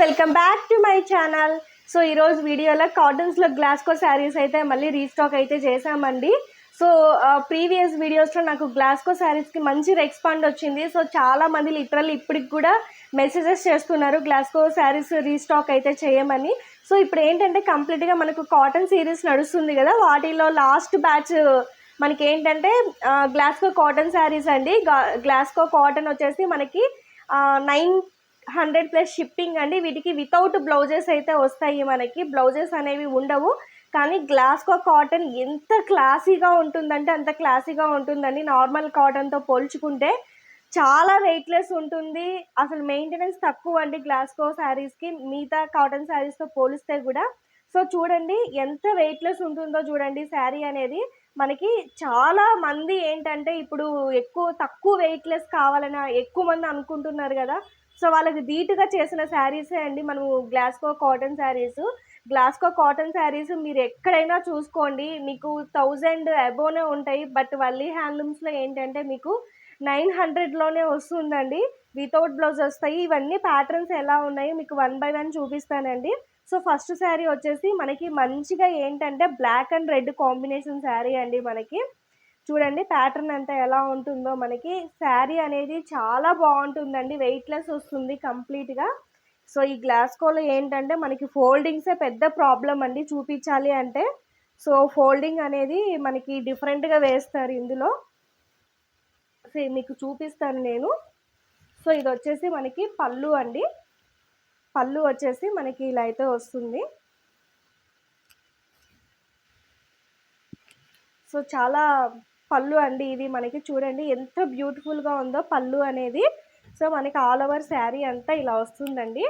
Welcome back to my channel. So ఈరోజు వీడియోలో కాటన్స్లో Glasgow saris అయితే మళ్ళీ రీస్టాక్ అయితే చేసామండి సో ప్రీవియస్ వీడియోస్లో నాకు గ్లాస్కో శారీస్కి మంచి రెస్పాండ్ వచ్చింది. సో చాలా మంది లిటరల్ ఇప్పటికి కూడా మెసేజెస్ చేస్తున్నారు గ్లాస్కో శారీస్ రీస్టాక్ అయితే చేయమని. సో ఇప్పుడు ఏంటంటే కంప్లీట్గా మనకు కాటన్ సిరీస్ నడుస్తుంది కదా వాటిలో లాస్ట్ బ్యాచ్ మనకి ఏంటంటే గ్లాస్కో కాటన్ శారీస్ అండి. గ్లాస్కో కాటన్ వచ్చేసి మనకి నైన్ హండ్రెడ్ ప్లస్ షిప్పింగ్ అండి. వీటికి వితౌట్ బ్లౌజెస్ అయితే వస్తాయి మనకి. బ్లౌజెస్ అనేవి ఉండవు. కానీ గ్లాస్కో కాటన్ ఎంత క్లాసీగా ఉంటుందంటే అంత క్లాసీగా ఉంటుందండి. నార్మల్ కాటన్తో పోల్చుకుంటే చాలా వెయిట్లెస్ ఉంటుంది. అసలు మెయింటెనెన్స్ తక్కువ అండి గ్లాస్కో శారీస్కి మిగతా కాటన్ శారీస్తో పోలిస్తే కూడా. సో చూడండి ఎంత వెయిట్లెస్ ఉంటుందో చూడండి శారీ అనేది. మనకి చాలా మంది ఏంటంటే ఇప్పుడు ఎక్కువ తక్కువ వెయిట్లెస్ కావాలని ఎక్కువ మంది అనుకుంటున్నారు కదా. సో వాళ్ళకి ధీటుగా చేసిన శారీసే అండి. మనము Glasgow cotton saris. Glasgow cotton saris మీరు ఎక్కడైనా చూసుకోండి. మీకు థౌజండ్ అబోనే ఉంటాయి. బట్ వల్లీ హ్యాండ్లూమ్స్లో ఏంటంటే మీకు నైన్ హండ్రెడ్లోనే వస్తుందండి. వితౌట్ బ్లౌజ్ వస్తాయి. ఇవన్నీ ప్యాటర్న్స్ ఎలా ఉన్నాయి మీకు వన్ బై వన్ చూపిస్తానండి. సో ఫస్ట్ శారీ వచ్చేసి మనకి మంచిగా ఏంటంటే black and red combination sari అండి మనకి. చూడండి ప్యాటర్న్ అంతా ఎలా ఉంటుందో మనకి. శారీ అనేది చాలా బాగుంటుందండి. వెయిట్లెస్ వస్తుంది కంప్లీట్గా సో ఈ గ్లాస్కోలో ఏంటంటే మనకి ఫోల్డింగ్సే పెద్ద ప్రాబ్లం అండి చూపించాలి అంటే. సో ఫోల్డింగ్ అనేది మనకి డిఫరెంట్గా వేస్తారు ఇందులో. సో మీకు చూపిస్తాను నేను. సో ఇది వచ్చేసి మనకి పళ్ళు అండి. పళ్ళు వచ్చేసి మనకి ఇలా అయితే వస్తుంది. సో చాలా పళ్ళు అండి ఇది మనకి చూడండి ఎంత బ్యూటిఫుల్గా ఉందో పళ్ళు అనేది. సో మనకి ఆల్ ఓవర్ శారీ అంతా ఇలా వస్తుందండి.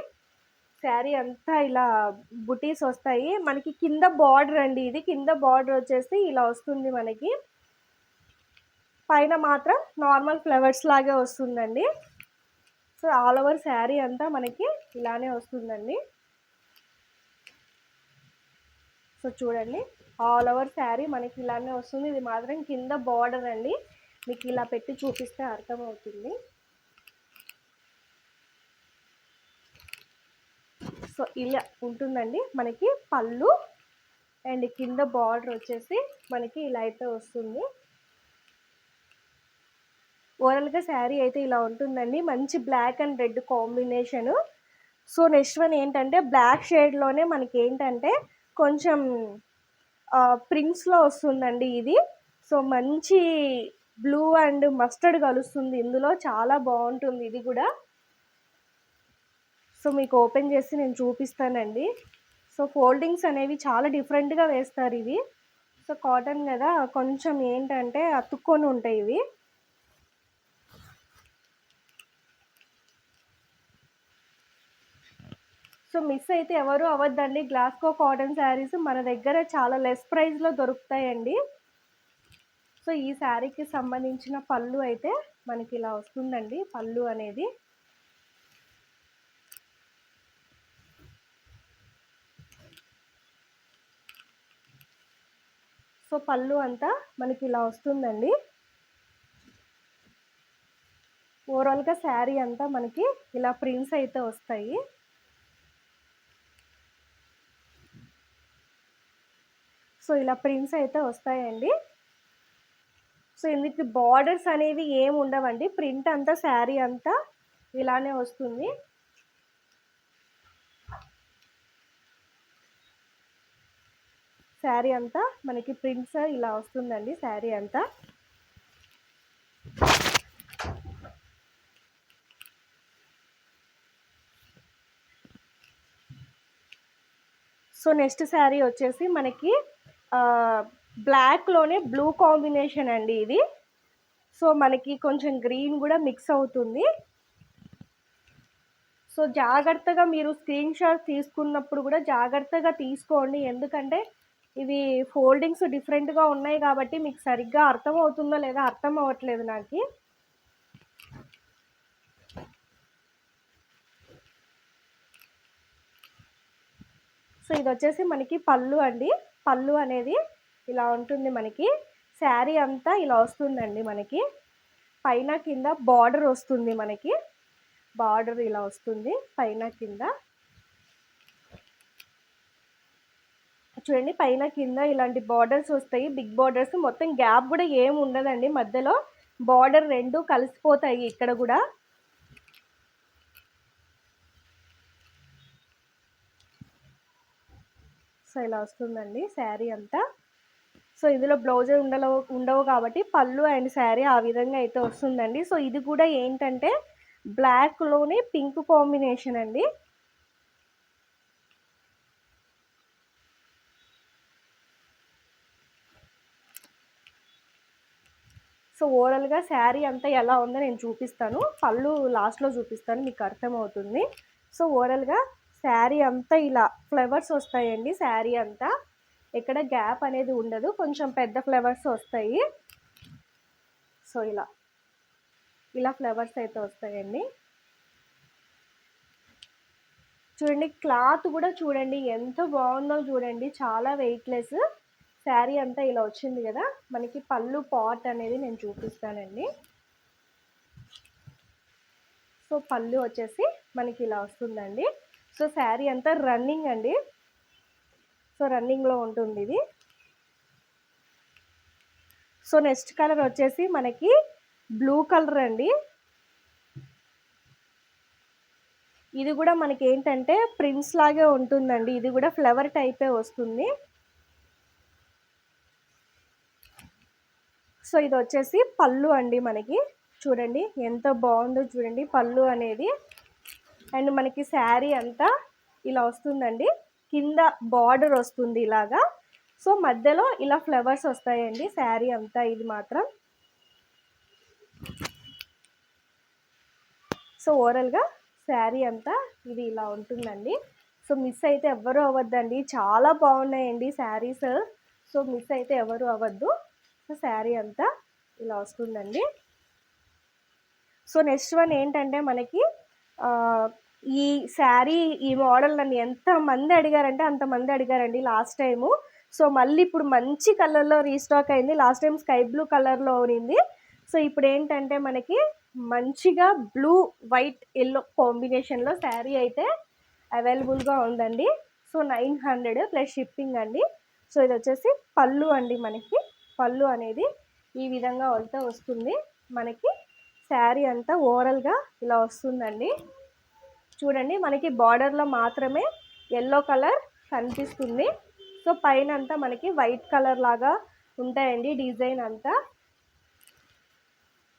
శారీ అంతా ఇలా బుటీస్ వస్తాయి. మనకి కింద బార్డర్ అండి ఇది. కింద బార్డర్ వచ్చేసి ఇలా వస్తుంది మనకి. పైన మాత్రం నార్మల్ ఫ్లవర్స్ లాగే వస్తుందండి. సో ఆల్ ఓవర్ శారీ అంతా మనకి ఇలానే వస్తుందండి. సో చూడండి. ఆల్ ఓవర్ శారీ మనకి ఇలానే వస్తుంది. ఇది మాత్రం కింద బార్డర్ అండి. మీకు ఇలా పెట్టి చూపిస్తే అర్థమవుతుంది. సో ఇలా ఉంటుందండి. మనకి పళ్ళు అండ్ కింద బార్డర్ వచ్చేసి మనకి ఇలా అయితే వస్తుంది. ఓవరాల్గా శారీ అయితే ఇలా ఉంటుందండి. మంచి black and red combination so next one ఏంటంటే బ్లాక్ షేడ్లోనే మనకి ఏంటంటే కొంచెం ప్రింట్స్లో వస్తుందండి ఇది. సో మంచి బ్లూ అండ్ మస్టర్డ్ కలుస్తుంది ఇందులో. చాలా బాగుంటుంది ఇది కూడా. సో మీకు ఓపెన్ చేసి నేను చూపిస్తానండి. సో ఫోల్డింగ్స్ అనేవి చాలా డిఫరెంట్గా వేస్తారు ఇవి. సో కాటన్ కదా కొంచెం ఏంటంటే అతుక్కొని ఉంటాయి ఇవి. సో మిస్ అయితే ఎవరు అవ్వద్దండి. గ్లాస్కో కాటన్ శారీస్ మన దగ్గర చాలా లెస్ ప్రైస్లో దొరుకుతాయండి. సో ఈ శారీకి సంబంధించిన పళ్ళు అయితే మనకి ఇలా వస్తుందండి. పళ్ళు అనేది. సో పళ్ళు అంతా మనకి ఇలా వస్తుందండి. ఓవరాల్గా శారీ అంతా మనకి ఇలా ప్రింట్స్ అయితే వస్తాయి. సో ఇలా ప్రింట్స్ అయితే వస్తాయండి. సో ఇందుకు బార్డర్స్ అనేవి ఏమి ఉండవండి. ప్రింట్ అంతా శారీ అంతా ఇలానే వస్తుంది. శారీ అంతా మనకి ప్రింట్స్ ఇలా వస్తుందండి శారీ అంతా. సో నెక్స్ట్ శారీ వచ్చేసి మనకి బ్లాక్లోనే బ్లూ కాంబినేషన్ అండి ఇది. సో మనకి కొంచెం గ్రీన్ కూడా మిక్స్ అవుతుంది. సో జాగ్రత్తగా మీరు స్క్రీన్ షాట్ తీసుకున్నప్పుడు కూడా జాగ్రత్తగా తీసుకోండి. ఎందుకంటే ఇవి ఫోల్డింగ్స్ డిఫరెంట్గా ఉన్నాయి కాబట్టి మీకు సరిగ్గా అర్థం అవుతుందో లేదా అర్థం అవ్వట్లేదు నాకు. సో ఇది వచ్చేసి మనకి పళ్ళు అండి. పళ్ళు అనేది ఇలా ఉంటుంది మనకి. శారీ అంతా ఇలా వస్తుందండి మనకి. పైన కింద బార్డర్ వస్తుంది మనకి. బార్డర్ ఇలా వస్తుంది పైన కింద. చూడండి పైన కింద ఇలాంటి బార్డర్స్ వస్తాయి. Big borders. మొత్తం గ్యాప్ కూడా ఏమి ఉండదండి. మధ్యలో బార్డర్ రెండు కలిసిపోతాయి ఇక్కడ కూడా. సో ఇలా వస్తుందండి శారీ అంతా. సో ఇందులో బ్లౌజే ఉండలో ఉండవు కాబట్టి పళ్ళు అండ్ శారీ ఆ విధంగా అయితే వస్తుందండి. సో ఇది కూడా ఏంటంటే బ్లాక్లోనే పింక్ కాంబినేషన్ అండి. సో ఓవరాల్గా శారీ అంతా ఎలా ఉందో నేను చూపిస్తాను. పళ్ళు లాస్ట్లో చూపిస్తాను మీకు అర్థమవుతుంది. సో ఓవరాల్గా శారీ అంతా ఇలా ఫ్లవర్స్ వస్తాయండి శారీ అంతా. ఎక్కడ గ్యాప్ అనేది ఉండదు కొంచెం పెద్ద ఫ్లవర్స్ వస్తాయి. సో ఇలా. ఇలా ఫ్లవర్స్ అయితే వస్తాయండి. చూడండి క్లాత్ కూడా చూడండి ఎంత బాగుందో చూడండి చాలా వెయిట్లెస్. శారీ అంతా ఇలా వచ్చింది కదా మనకి పళ్ళు పాట్ అనేది నేను చూపిస్తానండి. సో పళ్ళు వచ్చేసి మనకి ఇలా వస్తుందండి. సో శారీ అంతా రన్నింగ్ అండి. సో రన్నింగ్లో ఉంటుంది ఇది. సో నెక్స్ట్ కలర్ వచ్చేసి మనకి బ్లూ కలర్ అండి. ఇది కూడా మనకి ఏంటంటే ప్రింట్స్ లాగే ఉంటుందండి. ఇది కూడా ఫ్లవర్ టైపే వస్తుంది. సో ఇది వచ్చేసి పళ్ళు అండి మనకి. చూడండి ఎంత బాగుందో చూడండి పళ్ళు అనేది. అండ్ మనకి శారీ అంతా ఇలా వస్తుందండి. కింద బార్డర్ వస్తుంది ఇలాగా. సో మధ్యలో ఇలా ఫ్లవర్స్ వస్తాయండి శారీ అంతా ఇది మాత్రం. సో ఓవరాల్గా శారీ అంతా ఇది ఇలా ఉంటుందండి. సో మిస్ అయితే ఎవ్వరూ అవ్వద్దండి. చాలా బాగున్నాయండి శారీస్. సో మిస్ అయితే ఎవరు అవ్వద్దు. సో శారీ అంతా ఇలా వస్తుందండి. సో నెక్స్ట్ వన్ ఏంటంటే మనకి ఈ శారీ ఈ మోడల్ నన్ను ఎంతమంది అడిగారంటే అంతమంది అడిగారండి లాస్ట్ టైము. సో మళ్ళీ ఇప్పుడు మంచి కలర్లో రీస్టాక్ అయింది. లాస్ట్ టైం స్కై బ్లూ కలర్లో ఉన్నింది. సో ఇప్పుడు ఏంటంటే మనకి మంచిగా బ్లూ వైట్ ఎల్లో కాంబినేషన్లో శారీ అయితే అవైలబుల్గా ఉందండి. So nine hundred plus shipping అండి. సో ఇది వచ్చేసి పళ్ళు అండి మనకి. పళ్ళు అనేది ఈ విధంగా వెళ్తే వస్తుంది. మనకి శారీ అంతా ఓవరాల్గా ఇలా వస్తుందండి. చూడండి మనకి బార్డర్లో మాత్రమే ఎల్లో కలర్ కనిపిస్తుంది. సో పైన అంతా మనకి వైట్ కలర్ లాగా ఉంటాయండి డిజైన్ అంతా.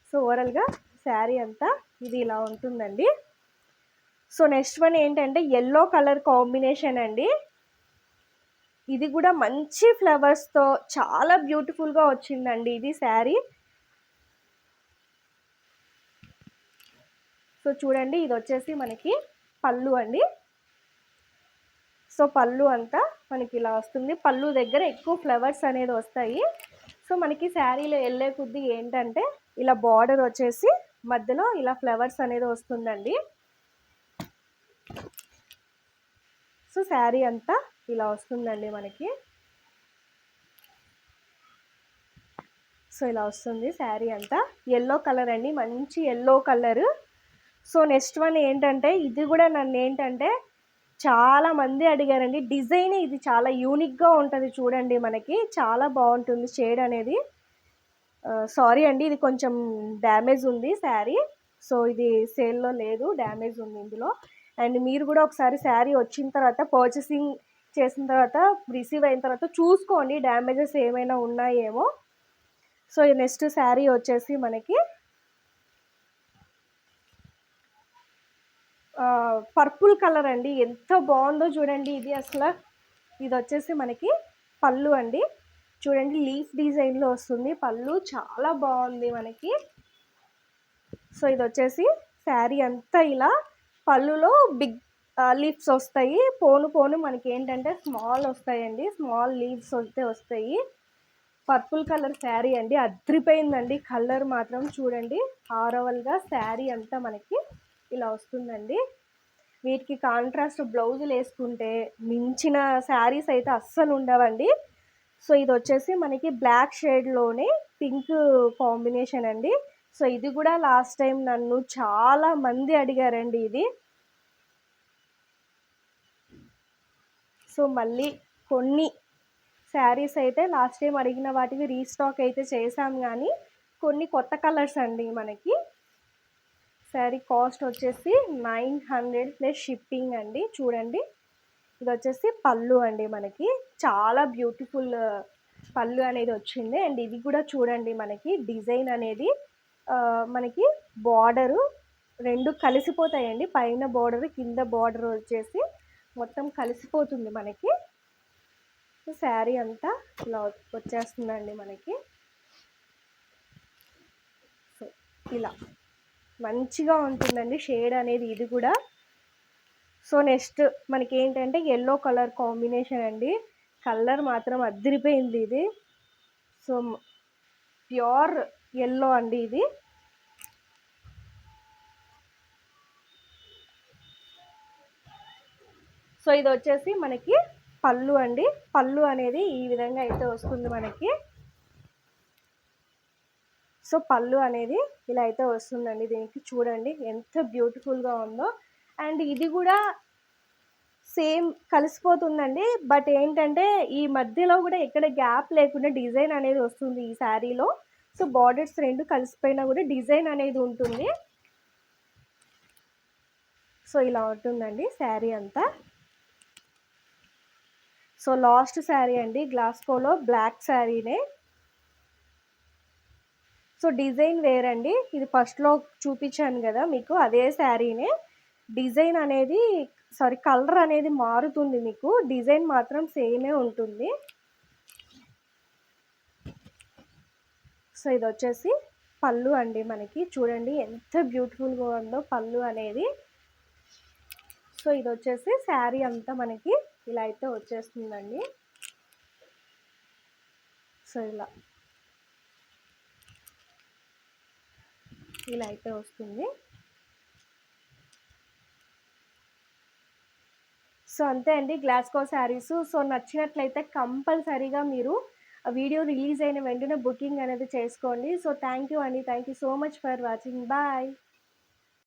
సో ఓవరాల్గా శారీ అంతా ఇది ఇలా ఉంటుందండి. సో నెక్స్ట్ వన్ ఏంటంటే ఎల్లో కలర్ కాంబినేషన్ అండి. ఇది కూడా మంచి ఫ్లవర్స్తో చాలా బ్యూటిఫుల్గా వచ్చిందండి ఇది శారీ. సో చూడండి ఇది వచ్చేసి మనకి పళ్ళు అండి. సో పళ్ళు అంతా మనకి ఇలా వస్తుంది. పళ్ళు దగ్గర ఎక్కువ ఫ్లవర్స్ అనేది వస్తాయి. సో మనకి శారీలో వెళ్ళే కొద్దీ ఏంటంటే ఇలా బార్డర్ వచ్చేసి మధ్యలో ఇలా ఫ్లవర్స్ అనేది వస్తుందండి. సో శారీ అంతా ఇలా వస్తుందండి మనకి. సో ఇలా వస్తుంది శారీ అంతా. ఎల్లో కలర్ అండి. మంచి yellow colour so next one ఏంటంటే ఇది కూడా నన్ను ఏంటంటే చాలా మంది అడిగారండి. డిజైన్ ఇది చాలా యూనిక్గా ఉంటుంది చూడండి మనకి. చాలా బాగుంటుంది షేడ్ అనేది. సారీ అండి ఇది కొంచెం డ్యామేజ్ ఉంది శారీ. సో ఇది సేల్లో లేదు డ్యామేజ్ ఉంది ఇందులో. అండ్ మీరు కూడా ఒకసారి శారీ వచ్చిన తర్వాత పర్చేసింగ్ చేసిన తర్వాత రిసీవ్ అయిన తర్వాత చూసుకోండి డ్యామేజెస్ ఏమైనా ఉన్నాయేమో. సో నెక్స్ట్ శారీ వచ్చేసి మనకి పర్పుల్ కలర్ అండి. ఎంత బాగుందో చూడండి. ఇది అసలు ఇది వచ్చేసి మనకి పళ్ళు అండి. చూడండి లీఫ్ డిజైన్లో వస్తుంది. పళ్ళు చాలా బాగుంది మనకి. సో ఇది వచ్చేసి శారీ అంతా ఇలా పళ్ళులో బిగ్ లీవ్స్ వస్తాయి. పోను పోను మనకి ఏంటంటే స్మాల్ వస్తాయండి. స్మాల్ లీవ్స్ వస్తే వస్తాయి. పర్పుల్ కలర్ శారీ అండి. అద్రిపోయిందండి. కలర్ మాత్రం చూడండి. ఆరవల్గా శారీ అంతా మనకి ఇలా వస్తుందండి. వీటికి కాంట్రాస్ట్ బ్లౌజులు వేసుకుంటే మించిన శారీస్ అయితే అస్సలు ఉండవండి. సో ఇది వచ్చేసి మనకి బ్లాక్ షేడ్లోనే పింక్ కాంబినేషన్ అండి. సో ఇది కూడా లాస్ట్ టైం నన్ను చాలా మంది అడిగారండి ఇది. సో మళ్ళీ కొన్ని శారీస్ అయితే లాస్ట్ టైం అడిగిన వాటికి రీస్టాక్ అయితే చేసాం కానీ కొన్ని కొత్త కలర్స్ అండి మనకి. శారీ కాస్ట్ వచ్చేసి నైన్ హండ్రెడ్ ప్లస్ షిప్పింగ్ అండి. చూడండి. ఇది వచ్చేసి పళ్ళు అండి మనకి. చాలా బ్యూటిఫుల్ పళ్ళు అనేది వచ్చింది. అండ్ ఇది కూడా చూడండి మనకి. డిజైన్ అనేది మనకి బార్డరు రెండు కలిసిపోతాయండి. పైన బార్డర్ కింద బార్డర్ వచ్చేసి మొత్తం కలిసిపోతుంది మనకి. శారీ అంతా ఇలా వచ్చేస్తుందండి మనకి. సో ఇలా. మంచిగా ఉంటుందండి షేడ్ అనేది ఇది కూడా. సో నెక్స్ట్ మనకి ఏంటంటే ఎల్లో కలర్ కాంబినేషన్ అండి. కలర్ మాత్రం అద్దరిపోయింది ఇది. సో ప్యూర్ ఎల్లో అండి ఇది. సో ఇది వచ్చేసి మనకి పళ్ళు అండి. పళ్ళు అనేది ఈ విధంగా అయితే వస్తుంది మనకి. సో పళ్ళు అనేది ఇలా అయితే వస్తుందండి. దీనికి చూడండి ఎంత బ్యూటిఫుల్గా ఉందో. అండ్ ఇది కూడా సేమ్ కలిసిపోతుందండి. బట్ ఏంటంటే ఈ మధ్యలో కూడా ఎక్కడ గ్యాప్ లేకుండా డిజైన్ అనేది వస్తుంది ఈ శారీలో. సో బార్డర్స్ రెండు కలిసిపోయినా కూడా డిజైన్ అనేది ఉంటుంది. సో ఇలా ఉంటుందండి శారీ అంతా. సో లాస్ట్ శారీ అండి గ్లాస్కోలో బ్లాక్ శారీనే. సో డిజైన్ వేరండి. ఇది ఫస్ట్లో చూపించాను కదా మీకు అదే శారీనే. డిజైన్ అనేది సారీ కలర్ అనేది మారుతుంది మీకు. డిజైన్ మాత్రం సేమే ఉంటుంది. సో ఇది వచ్చేసి పళ్ళు అండి మనకి. చూడండి ఎంత బ్యూటిఫుల్గా ఉందో పళ్ళు అనేది. సో ఇది వచ్చేసి శారీ అంతా మనకి ఇలా అయితే వచ్చేస్తుందండి. సో ఇలా. ఇలా అయితే వస్తుంది. సో అంతే అండి గ్లాస్కో శారీస్ సో నచ్చినట్లయితే కంపల్సరీగా మీరు ఆ వీడియో రిలీజ్ అయిన వెంటనే బుకింగ్ అనేది చేసుకోండి. సో థ్యాంక్ యూ అండి. Thank you so much for watching. Bye.